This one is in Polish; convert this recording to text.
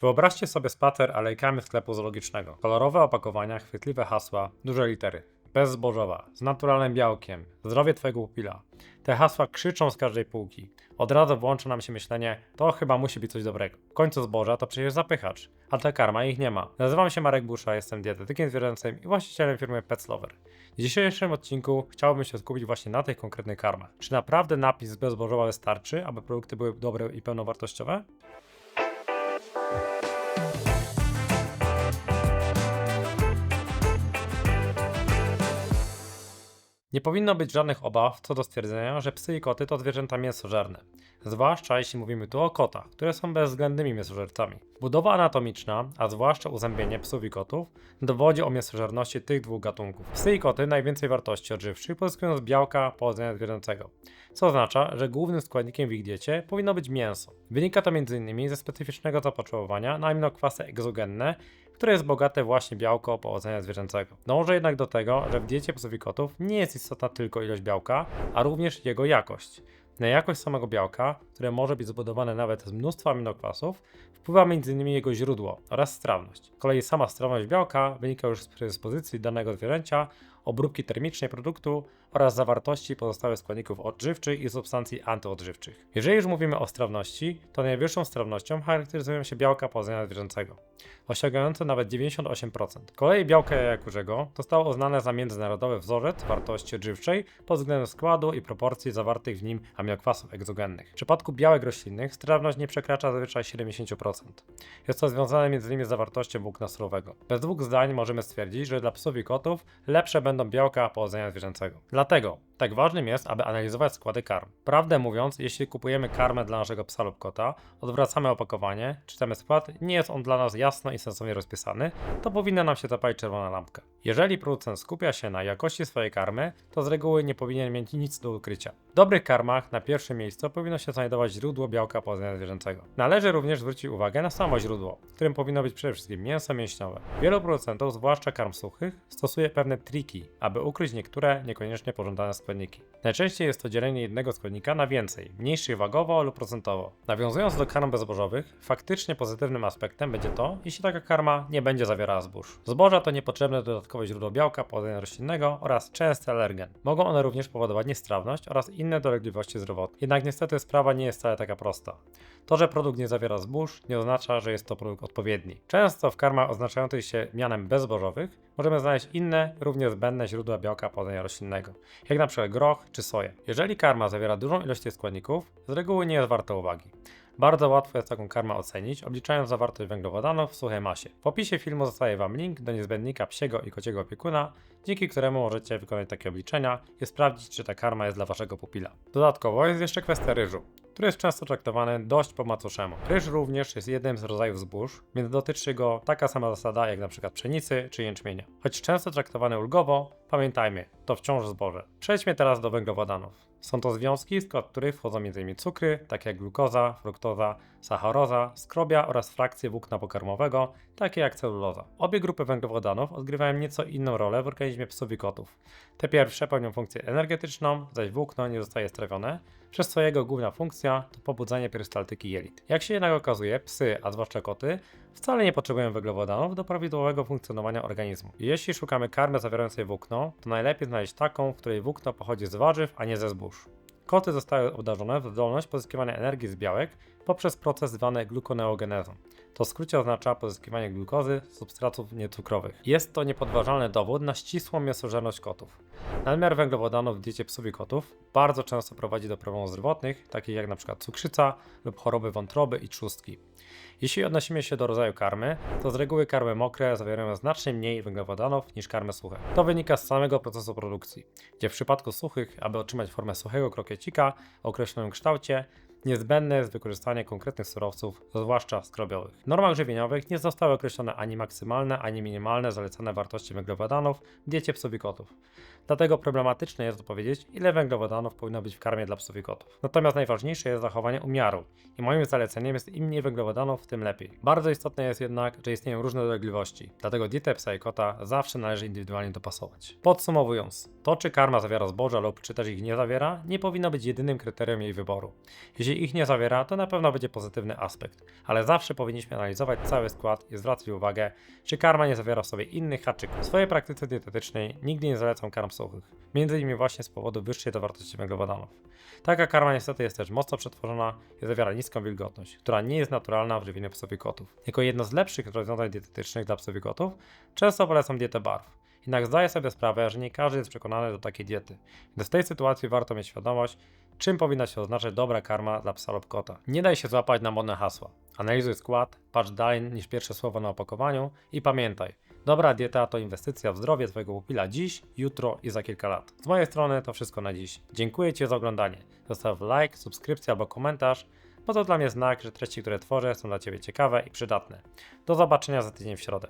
Wyobraźcie sobie spacer alejkami sklepu zoologicznego. Kolorowe opakowania, chwytliwe hasła, duże litery. Bezzbożowa, z naturalnym białkiem, zdrowie twojego pupila. Te hasła krzyczą z każdej półki. Od razu włącza nam się myślenie, to chyba musi być coś dobrego. W końcu zboża to przecież zapychacz, a ta karma ich nie ma. Nazywam się Marek Busza, jestem dietetykiem zwierzęcym i właścicielem firmy Petslover. W dzisiejszym odcinku chciałbym się skupić właśnie na tych konkretnych karmach. Czy naprawdę napis bezbożowa wystarczy, aby produkty były dobre i pełnowartościowe? Nie powinno być żadnych obaw co do stwierdzenia, że psy i koty to zwierzęta mięsożerne. Zwłaszcza jeśli mówimy tu o kotach, które są bezwzględnymi mięsożercami. Budowa anatomiczna, a zwłaszcza uzębienie psów i kotów, dowodzi o mięsożerności tych dwóch gatunków. Psy i koty najwięcej wartości odżywczych pozyskują z białka pochodzenia zwierzęcego, co oznacza, że głównym składnikiem w ich diecie powinno być mięso. Wynika to m.in. ze specyficznego zapotrzebowania na aminokwasy egzogenne, które jest bogate właśnie białko pochodzenia zwierzęcego. Dążę jednak do tego, że w diecie psów i kotów nie jest istotna tylko ilość białka, a również jego jakość. Na jakość samego białka, które może być zbudowane nawet z mnóstwa aminokwasów, wpływa m.in. jego źródło oraz strawność. Z kolei sama strawność białka wynika już z predyspozycji danego zwierzęcia, obróbki termicznej produktu oraz zawartości pozostałych składników odżywczych i substancji antyodżywczych. Jeżeli już mówimy o strawności, to najwyższą strawnością charakteryzują się białka pochodzenia zwierzęcego, osiągające nawet 98%. Z kolei białka jaja kurzego zostało uznane za międzynarodowy wzorzec wartości odżywczej pod względem składu i proporcji zawartych w nim aminokwasów egzogennych. W przypadku białek roślinnych strawność nie przekracza zazwyczaj 70%. Jest to związane m.in. z zawartością włókna surowego. Bez dwóch zdań możemy stwierdzić, że dla psów i kotów lepsze będą białka pochodzenia zwierzęcego. Dlatego tak ważnym jest, aby analizować składy karm. Prawdę mówiąc, jeśli kupujemy karmę dla naszego psa lub kota, odwracamy opakowanie, czytamy skład, nie jest on dla nas jasno i sensownie rozpisany, to powinna nam się zapalić czerwona lampka. Jeżeli producent skupia się na jakości swojej karmy, to z reguły nie powinien mieć nic do ukrycia. W dobrych karmach na pierwszym miejscu powinno się znajdować źródło białka pochodzenia zwierzęcego. Należy również zwrócić uwagę na samo źródło, którym powinno być przede wszystkim mięso mięśniowe. Wielu producentów, zwłaszcza karm suchych, stosuje pewne triki, aby ukryć niektóre niekoniecznie pożądane składniki. Najczęściej jest to dzielenie jednego składnika na więcej, mniejszych wagowo lub procentowo. Nawiązując do karm bezbożowych, faktycznie pozytywnym aspektem będzie to, jeśli taka karma nie będzie zawierała zbóż. Zboża to niepotrzebne dodatkowe źródło białka pochodzenia roślinnego oraz częsty alergen. Mogą one również powodować niestrawność oraz inne dolegliwości zdrowotne. Jednak niestety sprawa nie jest wcale taka prosta. To, że produkt nie zawiera zbóż, nie oznacza, że jest to produkt odpowiedni. Często w karmach oznaczających się mianem bezbożowych możemy znaleźć inne, równie zbędne źródła białka pochodzenia roślinnego, jak przykład groch czy soję. Jeżeli karma zawiera dużą ilość tych składników, z reguły nie jest warta uwagi. Bardzo łatwo jest taką karmę ocenić, obliczając zawartość węglowodanów w suchej masie. W opisie filmu zostaje Wam link do niezbędnika psiego i kociego opiekuna, dzięki któremu możecie wykonać takie obliczenia i sprawdzić, czy ta karma jest dla Waszego pupila. Dodatkowo jest jeszcze kwestia ryżu który jest często traktowany dość po macoszemu. Ryż również jest jednym z rodzajów zbóż, więc dotyczy go taka sama zasada jak przykład pszenicy czy jęczmienia. Choć często traktowany ulgowo, pamiętajmy, to wciąż zboże. Przejdźmy teraz do węglowodanów. Są to związki, skład których wchodzą m.in. cukry, takie jak glukoza, fruktoza, sacharoza, skrobia oraz frakcje włókna pokarmowego, takie jak celuloza. Obie grupy węglowodanów odgrywają nieco inną rolę w organizmie psów i kotów. Te pierwsze pełnią funkcję energetyczną, zaś włókno nie zostaje strawione, przez co jego główna funkcja to pobudzanie perystaltyki jelit. Jak się jednak okazuje, psy, a zwłaszcza koty, wcale nie potrzebują węglowodanów do prawidłowego funkcjonowania organizmu. Jeśli szukamy karmy zawierającej włókno, to najlepiej znaleźć taką, w której włókno pochodzi z warzyw, a nie ze zbóż. Koty zostały obdarzone w zdolność pozyskiwania energii z białek poprzez proces zwany glukoneogenezą. To w skrócie oznacza pozyskiwanie glukozy z substratów niecukrowych. Jest to niepodważalny dowód na ścisłą mięsożerność kotów. Nadmiar węglowodanów w diecie psów i kotów bardzo często prowadzi do problemów zdrowotnych, takich jak np. cukrzyca lub choroby wątroby i trzustki. Jeśli odnosimy się do rodzaju karmy, to z reguły karmy mokre zawierają znacznie mniej węglowodanów niż karmy suche. To wynika z samego procesu produkcji, gdzie w przypadku suchych, aby otrzymać formę suchego krokiecika o określonym kształcie, niezbędne jest wykorzystanie konkretnych surowców, zwłaszcza skrobiowych. W normach żywieniowych nie zostały określone ani maksymalne, ani minimalne zalecane wartości węglowodanów w diecie psów i kotów. Dlatego problematyczne jest dopowiedzieć, ile węglowodanów powinno być w karmie dla psów i kotów. Natomiast najważniejsze jest zachowanie umiaru i moim zaleceniem jest im mniej węglowodanów, tym lepiej. Bardzo istotne jest jednak, że istnieją różne dolegliwości, dlatego dietę psa i kota zawsze należy indywidualnie dopasować. Podsumowując, to czy karma zawiera zboża lub czy też ich nie zawiera, nie powinno być jedynym kryterium jej wyboru. Jeśli Ich nie zawiera, to na pewno będzie pozytywny aspekt, ale zawsze powinniśmy analizować cały skład i zwracać uwagę, czy karma nie zawiera w sobie innych haczyków. W swojej praktyce dietetycznej nigdy nie zalecam karm suchych, między innymi właśnie z powodu wyższej zawartości węglowodanów. Taka karma niestety jest też mocno przetworzona i zawiera niską wilgotność, która nie jest naturalna w żywieniu psów i kotów. Jako jedno z lepszych rozwiązań dietetycznych dla psów i kotów, często polecam dietę barw. Jednak zdaję sobie sprawę, że nie każdy jest przekonany do takiej diety, więc w tej sytuacji warto mieć świadomość, czym powinna się oznaczać dobra karma dla psa lub kota. Nie daj się złapać na modne hasła. Analizuj skład, patrz dalej niż pierwsze słowo na opakowaniu i pamiętaj, dobra dieta to inwestycja w zdrowie Twojego pupila dziś, jutro i za kilka lat. Z mojej strony to wszystko na dziś. Dziękuję Ci za oglądanie. Zostaw like, subskrypcję albo komentarz, bo to dla mnie znak, że treści, które tworzę są dla Ciebie ciekawe i przydatne. Do zobaczenia za tydzień w środę.